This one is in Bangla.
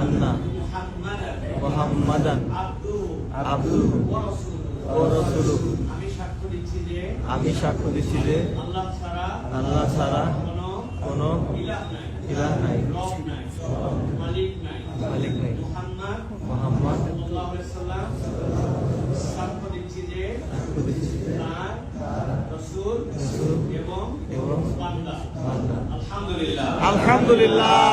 আন্না মুহাম্মাদান আমি সাক্ষ্য দিচ্ছি যে আল্লাহ ছাড়া কোনো ইলাহ নাই। মালিক মুহাম্মদ সাক্ষ্য দিচ্ছি যে আলহামদুলিল্লাহ।